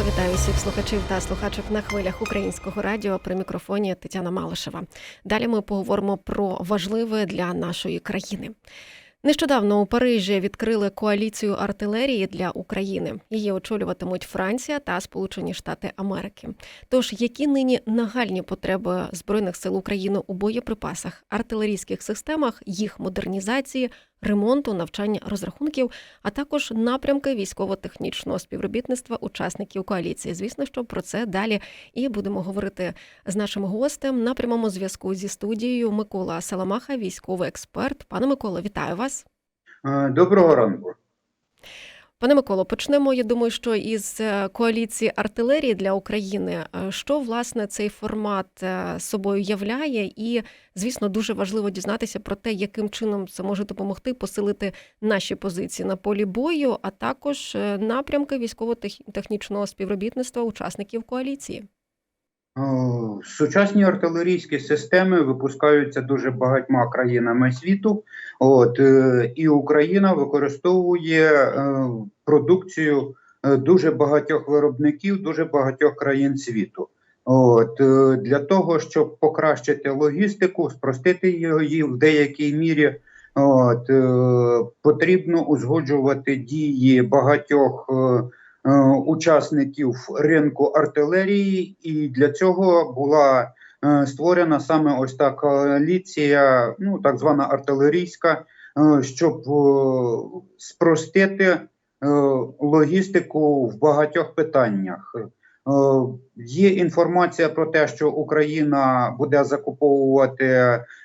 Вітаю всіх слухачів та слухачок на хвилях українського радіо при мікрофоні Тетяна Малишева. Далі ми поговоримо про важливе для нашої країни. Нещодавно у Парижі відкрили коаліцію артилерії для України. Її очолюватимуть Франція та Сполучені Штати Америки. Тож, які нині нагальні потреби збройних сил України у боєприпасах, артилерійських системах, їх модернізації, ремонту, навчання розрахунків, а також напрямки військово-технічного співробітництва учасників коаліції. Звісно, що про це далі і будемо говорити з нашим гостем на прямому зв'язку зі студією Микола Саламаха, військовий експерт. Пане Микола, вітаю вас. Доброго ранку. Пане Миколо, почнемо. Я думаю, що із е, коаліції артилерії для України, Е, що власне цей формат е, собою являє, і звісно, дуже важливо дізнатися про те, яким чином це може допомогти посилити наші позиції на полі бою, а також напрямки військово-технічного співробітництва учасників коаліції. Сучасні артилерійські системи випускаються дуже багатьма країнами світу. От е, і Україна використовує е, продукцію е, дуже багатьох виробників, дуже багатьох країн світу. От для того, щоб покращити логістику, спростити її в деякій мірі. От потрібно узгоджувати дії багатьох. Е, учасників ринку артилерії, і для цього була е, створена саме ось та коаліція, ну так звана артилерійська, е, щоб спростити логістику в багатьох питаннях. Е, Є інформація про те, що Україна буде закуповувати,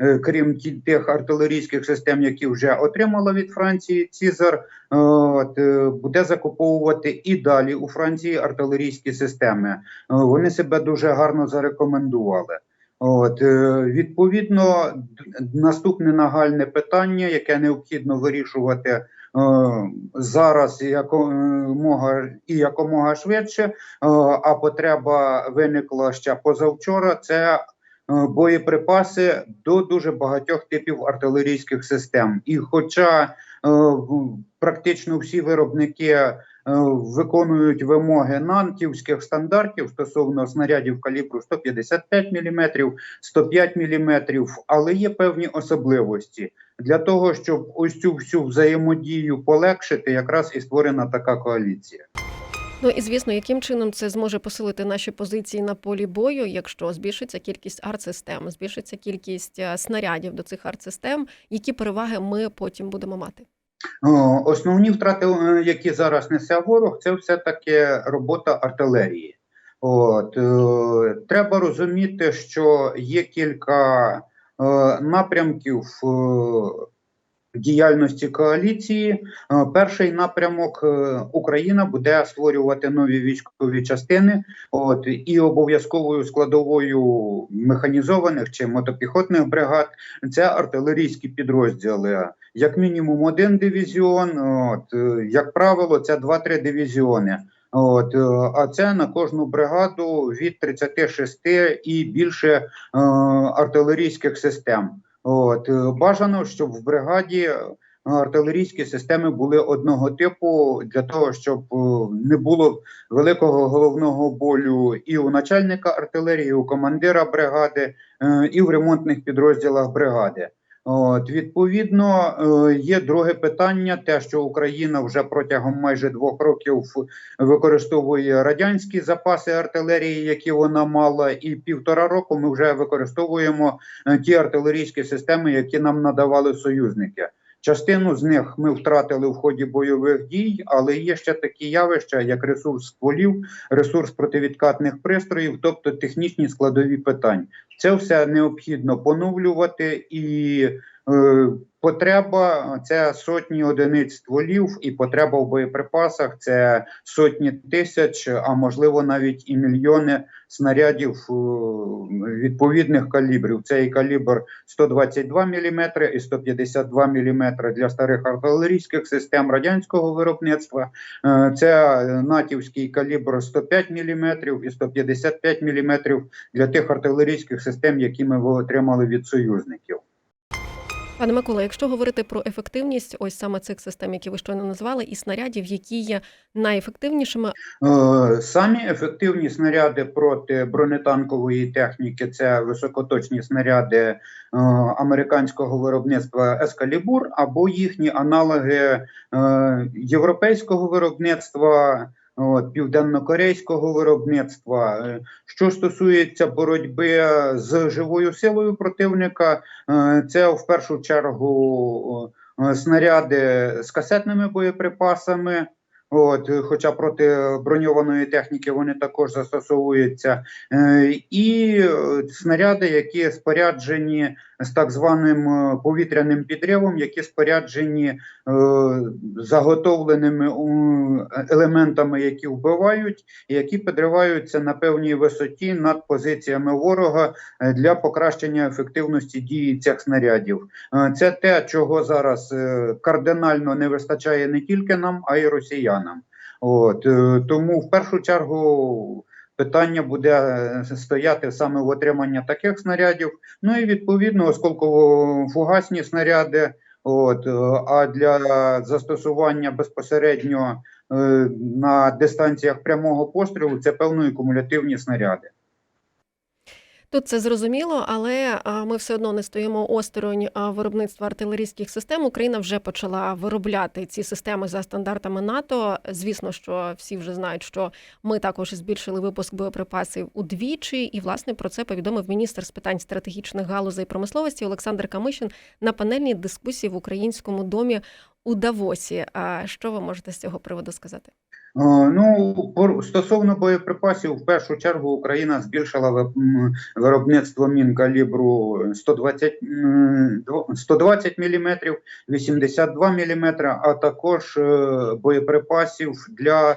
е, крім тих артилерійських систем, які вже отримала від Франції Цізар, е, буде закуповувати і далі у Франції артилерійські системи. Вони себе дуже гарно зарекомендували. От, відповідно, наступне нагальне питання, яке необхідно вирішувати зараз якомога, і якомога швидше, е, а потреба виникла ще позавчора. Це е, боєприпаси до дуже багатьох типів артилерійських систем. І хоча е, практично всі виробники е, виконують вимоги нантівських стандартів стосовно снарядів калібру 155 мм, 105 мм, але є певні особливості. Для того, щоб ось цю всю взаємодію полегшити, якраз і створена така коаліція. Ну і звісно, яким чином це зможе посилити наші позиції на полі бою, якщо збільшиться кількість артсистем, збільшиться кількість е, снарядів до цих артсистем, які переваги ми потім будемо мати? Основні втрати, е, які зараз несе ворог, це все-таки робота артилерії. От, е, треба розуміти, що є кілька напрямків е, діяльності коаліції. Е, перший напрямок е, Україна буде створювати нові військові частини, от, і обов'язковою складовою механізованих чи мотопіхотних бригад це артилерійські підрозділи як мінімум один дивізіон. От е, як правило, це 2-3 дивізіони. От, е, а це на кожну бригаду від 36 і більше е, артилерійських систем. От е, бажано, щоб в бригаді артилерійські системи були одного типу для того, щоб не було великого головного болю і у начальника артилерії, і у командира бригади, і в ремонтних підрозділах бригади. От, відповідно, е, є друге питання: те, що Україна вже протягом майже двох років використовує радянські запаси артилерії, які вона мала, і півтора року ми вже використовуємо е, ті артилерійські системи, які нам надавали союзники. Частину з них ми втратили в ході бойових дій, але є ще такі явища, як ресурс стволів, ресурс противідкатних пристроїв, тобто технічні складові питань. Це все необхідно поновлювати і потреба це сотні одиниць стволів, і потреба в боєприпасах це сотні тисяч, а можливо навіть і мільйони снарядів е, відповідних калібрів. Це і калібр 122 мм і 152 мм для старих артилерійських систем радянського виробництва. Е, Це натівський калібр 105 мм і 155 мм для тих артилерійських систем, які ми отримали від союзників. Пане Микола, якщо говорити про ефективність, ось саме цих систем, які ви щойно назвали, і снарядів, які є найефективнішими, Е, Самі ефективні снаряди проти бронетанкової техніки це високоточні снаряди е, американського виробництва Ескалібур або їхні аналоги е, європейського виробництва. От, південно-корейського виробництва. Е, Що стосується боротьби з живою силою противника, е, це в першу чергу е, снаряди з касетними боєприпасами. От, е, хоча проти броньованої техніки вони також застосовуються, Е, і е, снаряди, які споряджені з так званим е, повітряним підривом, які споряджені е, заготовленими елементами, які вбивають, і які підриваються на певній висоті над позиціями ворога е, для покращення ефективності дії цих снарядів. Це те, чого зараз кардинально не вистачає не тільки нам, а й росіянам. От тому в першу чергу питання буде е, стояти саме в отриманні таких снарядів. Ну і відповідно осколково-фугасні снаряди. От, е, а для застосування безпосередньо е, на дистанціях прямого пострілу це певно і кумулятивні снаряди. Тут це зрозуміло, але ми все одно не стоїмо осторонь виробництва артилерійських систем. Україна вже почала виробляти ці системи за стандартами НАТО. Звісно, що всі вже знають, що ми також збільшили випуск боєприпасів удвічі, і власне про це повідомив міністр з питань стратегічних галузей промисловості Олександр Камишин на панельній дискусії в українському домі у Давосі. А що ви можете з цього приводу сказати? Е, Ну, стосовно боєприпасів, в першу чергу Україна збільшила виробництво мін калібру 120, м, 120 мм, 82 мм, а також е, боєприпасів для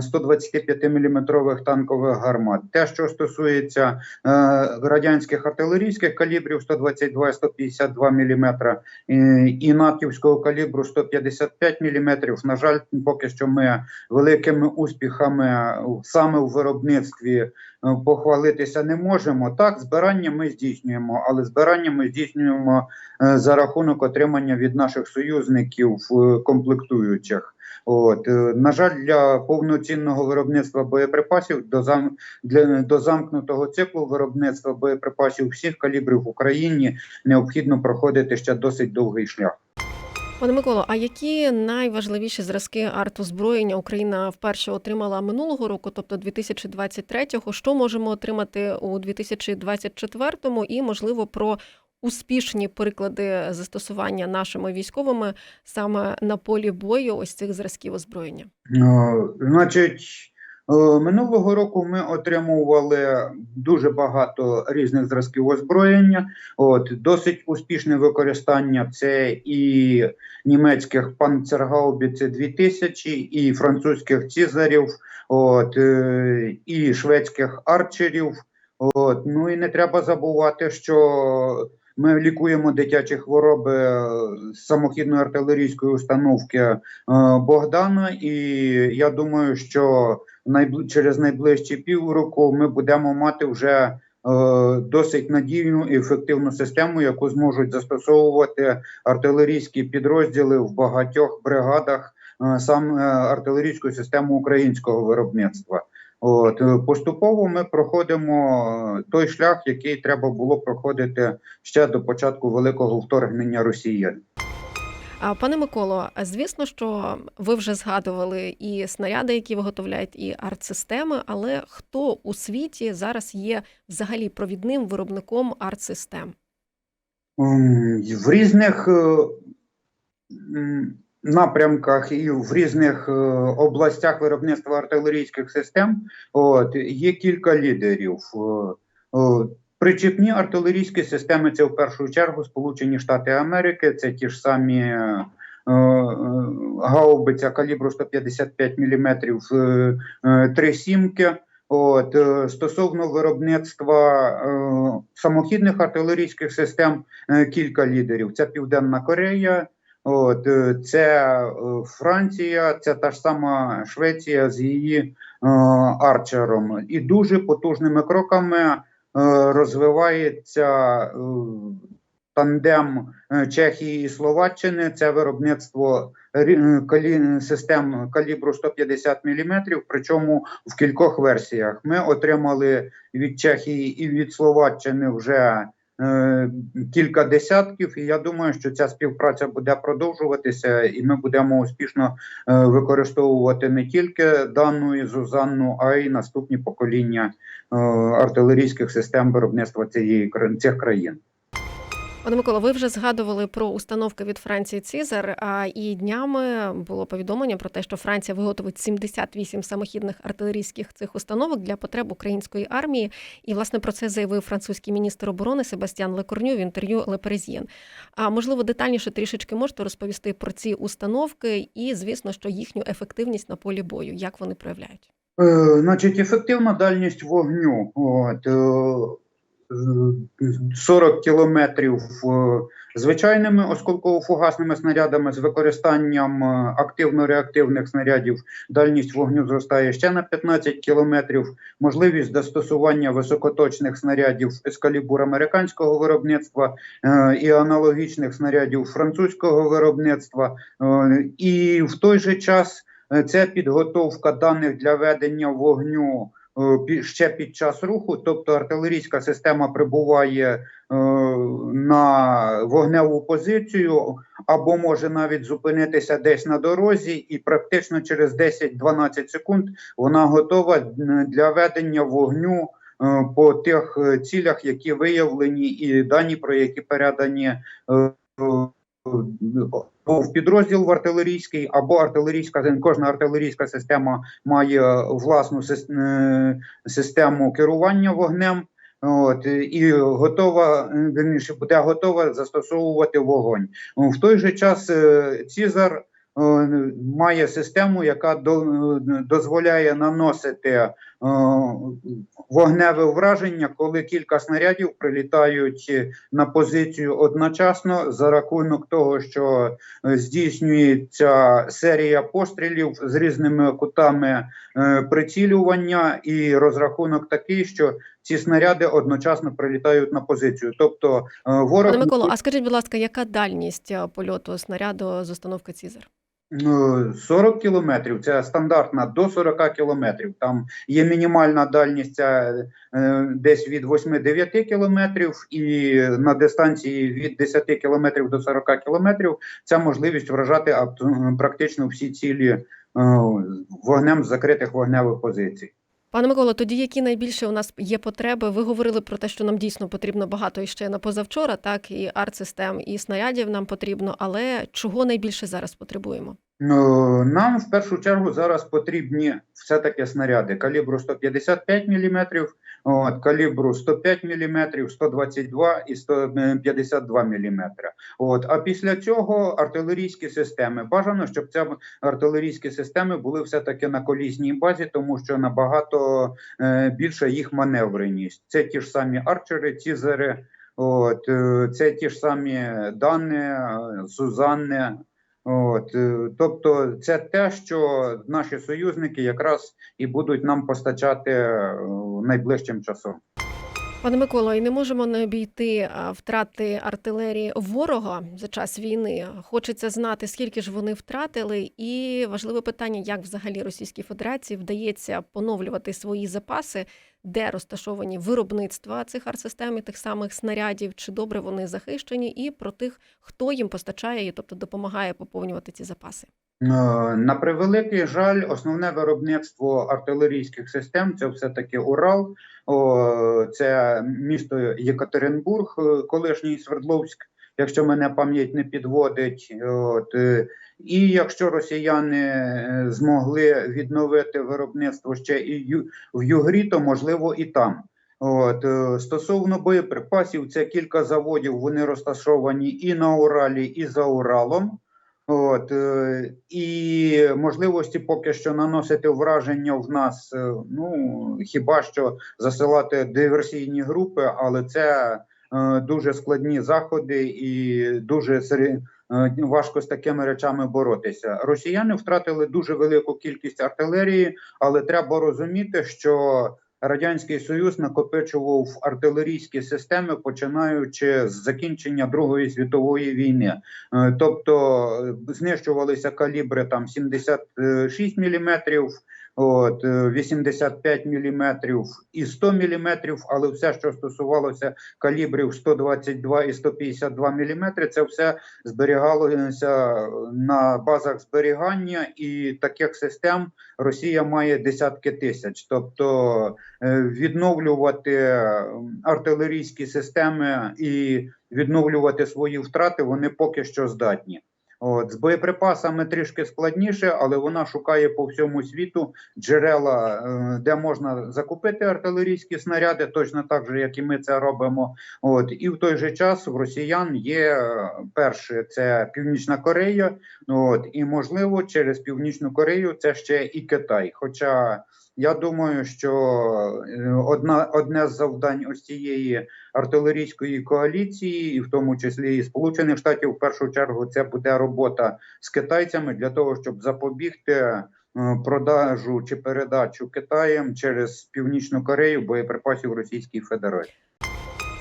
125 мм танкових гармат. Те, що стосується е, радянських артилерійських калібрів 122 і 152 мм і натівського калібру 155 мм, на жаль, поки що ми великими успіхами саме в виробництві е, похвалитися не можемо. Так, збирання ми здійснюємо, але збирання ми здійснюємо е, за рахунок отримання від наших союзників е, комплектуючих. От е, на жаль, для повноцінного виробництва боєприпасів до зам для до замкнутого циклу виробництва боєприпасів всіх калібрів в Україні необхідно проходити ще досить довгий шлях. Пане Миколо, а які найважливіші зразки артозброєння Україна вперше отримала минулого року, тобто 2023-го? Що можемо отримати у 2024-му? І можливо про успішні приклади застосування нашими військовими саме на полі бою ось цих зразків озброєння? Е, Значить, минулого року ми отримували дуже багато різних зразків озброєння. От досить успішне використання це і німецьких панцергаубіці 2000, і французьких цізарів, от е, і шведських арчерів. От ну і не треба забувати, що ми лікуємо дитячі хвороби е, з самохідної артилерійської установки е, Богдана, і я думаю, що. Через найближчі півроку ми будемо мати вже е, досить надійну і ефективну систему, яку зможуть застосовувати артилерійські підрозділи в багатьох бригадах е, саме артилерійську систему українського виробництва. От е, поступово ми проходимо той шлях, який треба було проходити ще до початку великого вторгнення Росії. Пане Миколо, звісно, що ви вже згадували і снаряди, які виготовляють, і артсистеми, але хто у світі зараз є взагалі провідним виробником артсистем? М, В різних е, напрямках і в різних е, областях виробництва артилерійських систем от, є кілька лідерів. Причіпні артилерійські системи це в першу чергу Сполучені Штати Америки, це ті ж самі е, е, гаубиця калібру 155 мм, е, е, три сімки. От е, стосовно виробництва е, самохідних артилерійських систем, е, кілька лідерів: це Південна Корея, от е, це е, Франція, це та ж сама Швеція з її е, арчером, і дуже потужними кроками розвивається е, тандем е, Чехії і Словаччини. Це виробництво е, систем калібру 150 мм, причому в кількох версіях. Ми отримали від Чехії і від Словаччини вже е, кілька десятків. І я думаю, що ця співпраця буде продовжуватися, і ми будемо успішно е, використовувати не тільки дану Зузанну, а й наступні покоління е, артилерійських систем виробництва цієї цих країн. Пане Микола, ви вже згадували про установки від Франції Цізар. А і днями було повідомлення про те, що Франція виготовить 78 самохідних артилерійських цих установок для потреб української армії. І власне про це заявив французький міністр оборони Себастьян Лекорню в інтерв'ю Le А можливо, детальніше трішечки можете розповісти про ці установки і, звісно, що їхню ефективність на полі бою, як вони проявляють. Е, Значить, ефективна дальність вогню. От, е, 40 кілометрів е, звичайними осколково-фугасними снарядами з використанням е, активно-реактивних снарядів. Дальність вогню зростає ще на 15 кілометрів. Можливість застосування високоточних снарядів з калібур американського виробництва е, і аналогічних снарядів французького виробництва. І в той же час. Це підготовка даних для ведення вогню ще під час руху, тобто артилерійська система прибуває е, на вогневу позицію або може навіть зупинитися десь на дорозі, і практично через 10-12 секунд вона готова для ведення вогню е, по тих е, цілях, які виявлені, і дані про які передані. Е, е, або в підрозділ в артилерійський, або артилерійська кожна артилерійська система має власну е, систему керування вогнем. От і готова вірніше, буде готова застосовувати вогонь. В той же час е, Цізар е, має систему, яка дозволяє наносити вогневе враження, коли кілька снарядів прилітають на позицію одночасно за рахунок того, що е, здійснюється серія пострілів з різними кутами е, прицілювання, і розрахунок такий, що ці снаряди одночасно прилітають на позицію. Тобто е, ворог Пане Миколо, а скажіть, будь ласка, яка дальність е, польоту снаряду з установки Цізар? Ну, 40 кілометрів це стандартна до 40 кілометрів. Там є мінімальна дальність е, десь від 8-9 кілометрів, і на дистанції від 10 кілометрів до 40 кілометрів ця можливість вражати практично всі цілі е, вогнем з закритих вогневих позицій. Пане Миколо, тоді які найбільше у нас є потреби? Ви говорили про те, що нам дійсно потрібно багато і ще на позавчора, так і арт-систем, і снарядів нам потрібно, але чого найбільше зараз потребуємо? Ну, Нам в першу чергу зараз потрібні все-таки снаряди калібру 155 мм, от, калібру 105 мм, 122 і 152 мм. От, а після цього артилерійські системи. Бажано, щоб ці артилерійські системи були все-таки на колісній базі, тому що набагато е, більша їх маневреність. Це ті ж самі арчери, цізери, от, е, це ті ж самі дані, е, Сузанни. От, е, тобто, це те, що наші союзники якраз і будуть нам постачати е, найближчим часом. Пане Миколо, і не можемо не обійти втрати артилерії ворога за час війни. Хочеться знати, скільки ж вони втратили, і важливе питання, як взагалі Російській Федерації вдається поновлювати свої запаси, де розташовані виробництва цих артсистем і тих самих снарядів, чи добре вони захищені, і про тих, хто їм постачає, і, тобто допомагає поповнювати ці запаси. Е, На превеликий жаль, основне виробництво артилерійських систем це все-таки Урал, це місто Єкатеринбург, е, колишній Свердловськ, якщо мене пам'ять не підводить. От, е, і якщо росіяни змогли відновити виробництво ще і в Югрі, то можливо і там. От стосовно боєприпасів, це кілька заводів. Вони розташовані і на Уралі, і за Уралом. От е, і можливості поки що наносити враження в нас. е, Ну хіба що засилати диверсійні групи, але це е, дуже складні заходи і дуже е, важко з такими речами боротися. Росіяни втратили дуже велику кількість артилерії, але треба розуміти, що Радянський Союз накопичував артилерійські системи, починаючи з закінчення Другої світової війни. Е, Тобто е, знищувалися калібри там 76 мм, от, е, 85 мм і 100 мм, але все, що стосувалося калібрів 122 і 152 мм, це все зберігалося на базах зберігання, і таких систем Росія має десятки тисяч. Тобто е, відновлювати е, артилерійські системи і відновлювати свої втрати вони поки що здатні. От, з боєприпасами трішки складніше, але вона шукає по всьому світу джерела, е, де можна закупити артилерійські снаряди, точно так же, як і ми це робимо. От і в той же час в росіян є е, перше, це Північна Корея. От і можливо, через Північну Корею це ще і Китай. Хоча я думаю, що е, одна одне з завдань ось цієї артилерійської коаліції, і в тому числі і Сполучених Штатів, в першу чергу, це буде робота з китайцями для того, щоб запобігти е, продажу чи передачу Китаєм через Північну Корею боєприпасів Російській Федерації.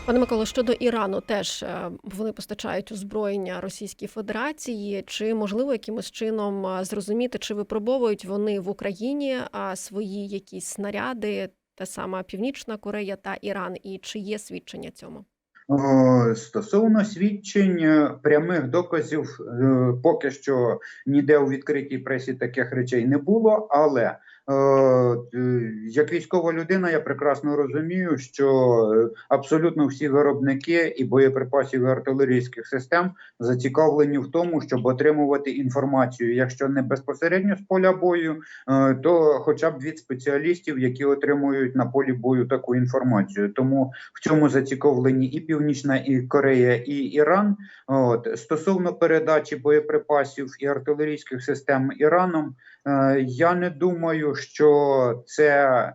Пане Миколо, щодо Ірану, теж е, вони постачають озброєння Російській Федерації. Чи можливо якимось чином е, зрозуміти, чи випробовують вони в Україні свої якісь снаряди, та сама Північна Корея та Іран, і чи є свідчення цьому? Стосовно свідчень е, прямих доказів, е, поки що ніде у відкритій пресі таких речей не було. Але як військова людина, я прекрасно розумію, що е, абсолютно всі виробники і боєприпасів і артилерійських систем зацікавлені в тому, щоб отримувати інформацію, якщо не безпосередньо з поля бою, е, то хоча б від спеціалістів, які отримують на полі бою таку інформацію. Тому в цьому зацікавлені і Північна і Корея, і Іран. От стосовно передачі боєприпасів і артилерійських систем Іраном, е, я не думаю, що це е,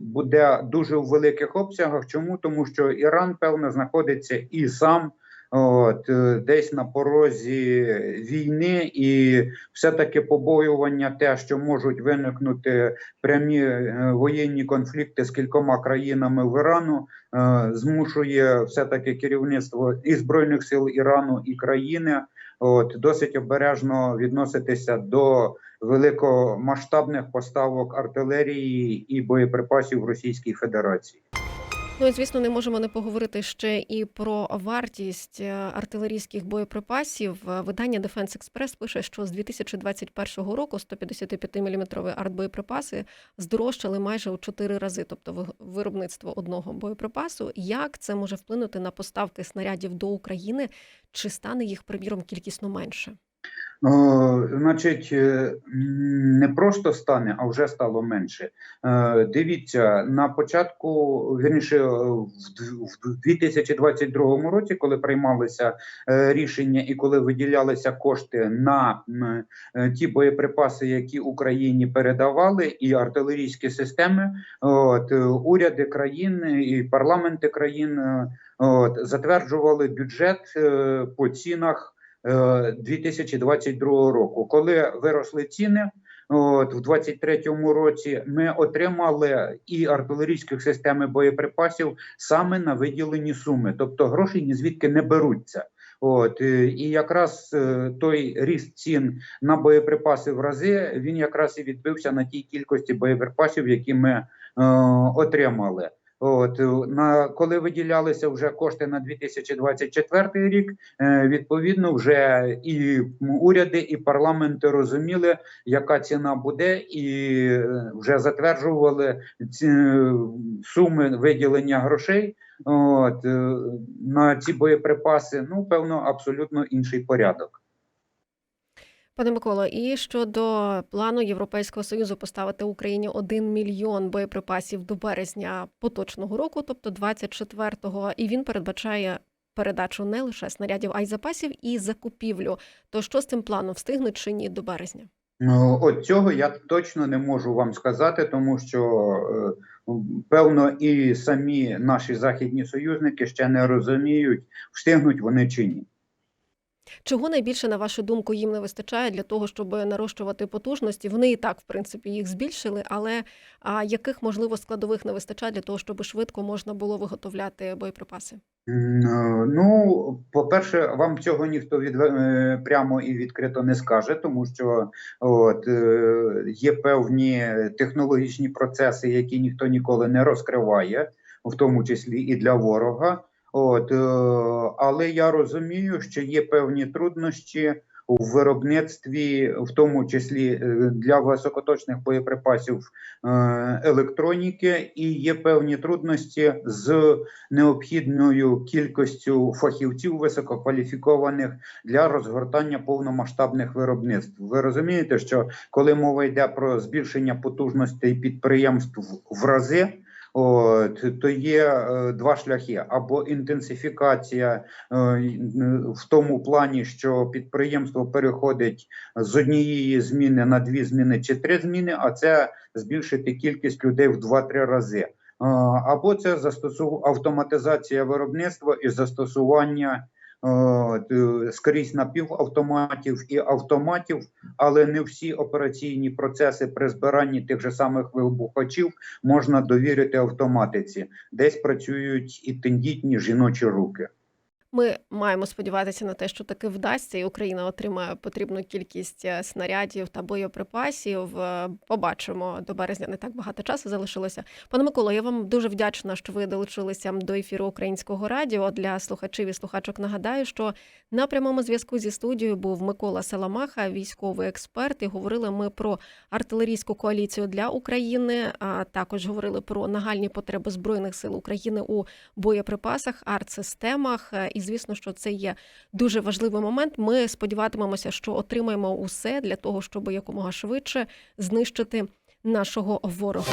буде дуже в великих обсягах. Чому тому, що Іран певно знаходиться і сам. От е, десь на порозі війни, і все-таки побоювання, те, що можуть виникнути прямі е, воєнні конфлікти з кількома країнами в Ірану, е, змушує все-таки керівництво і збройних сил Ірану і країни от досить обережно відноситися до великомасштабних поставок артилерії і боєприпасів Російській Федерації. Ну звісно, не можемо не поговорити ще і про вартість е, артилерійських боєприпасів. Е, Видання Defense Express пише, що з 2021 року 155-мм артбоєприпаси здорожчали майже у 4 рази, тобто ви- виробництво одного боєприпасу. Як це може вплинути на поставки снарядів до України? Чи стане їх приміром кількісно менше? Значить, е, не просто стане, а вже стало менше. Е, Дивіться, на початку, вірніше, е, в д- в 2022 році, коли приймалися рішення і коли виділялися кошти на ті боєприпаси, які Україні передавали, і артилерійські системи, от, уряди країн і парламенти країн от, затверджували бюджет по цінах. Е, 2022 року. Коли виросли ціни, от в 23-му році ми отримали і артилерійських систем і боєприпасів саме на виділені суми, тобто гроші ні звідки не беруться. От е, і якраз е, той ріст цін на боєприпаси в рази він якраз і відбився на тій кількості боєприпасів, які ми е, отримали. От е, на коли виділялися вже кошти на 2024 рік, е, відповідно, вже і уряди, і парламенти розуміли, яка ціна буде, і е, вже затверджували ці суми виділення грошей. От на ці боєприпаси, ну певно, абсолютно інший порядок. Пане Миколо, і щодо плану Європейського союзу поставити Україні 1 мільйон боєприпасів до березня поточного року, тобто 24-го, і він передбачає передачу не лише снарядів, а й запасів і закупівлю. То що з цим планом встигнуть чи ні до березня? Ну, От цього я точно не можу вам сказати, тому що е, певно і самі наші західні союзники ще не розуміють, встигнуть вони чи ні. Чого найбільше, на вашу думку, їм не вистачає для того, щоб нарощувати потужності? Вони і так, в принципі, їх збільшили, але а яких можливо складових не вистачає для того, щоб швидко можна було виготовляти боєприпаси? Е, Ну, по-перше, вам цього ніхто від, е, прямо і відкрито не скаже, тому що от, е, є певні технологічні процеси, які ніхто ніколи не розкриває, в тому числі і для ворога. От, е, але я розумію, що є певні труднощі у виробництві, в тому числі е, для високоточних боєприпасів е, електроніки, і є певні трудності з необхідною кількістю фахівців висококваліфікованих для розгортання повномасштабних виробництв. Ви розумієте, що коли мова йде про збільшення потужностей підприємств в рази. От, то є е, два шляхи: або інтенсифікація е, в тому плані, що підприємство переходить з однієї зміни на дві зміни чи три зміни, а це збільшити кількість людей в 2-3 рази. А, Або це застосу... автоматизація виробництва і застосування е, скрізь напівавтоматів і автоматів, але не всі операційні процеси при збиранні тих же самих вибухачів можна довірити автоматиці. Десь працюють і тендітні жіночі руки. Ми маємо сподіватися на те, що таки вдасться, і Україна отримає потрібну кількість е, снарядів та боєприпасів. Е, Побачимо до березня не так багато часу залишилося. Пане Миколо, я вам дуже вдячна, що ви долучилися до ефіру українського радіо. Для слухачів і слухачок нагадаю, що на прямому зв'язку зі студією був Микола Саламаха, військовий експерт. І говорили ми про артилерійську коаліцію для України. А також говорили про нагальні потреби збройних сил України у боєприпасах, артсистемах. Е, Звісно, що це є дуже важливий момент. Ми сподіватимемося, що отримаємо усе для того, щоб якомога швидше знищити нашого ворога.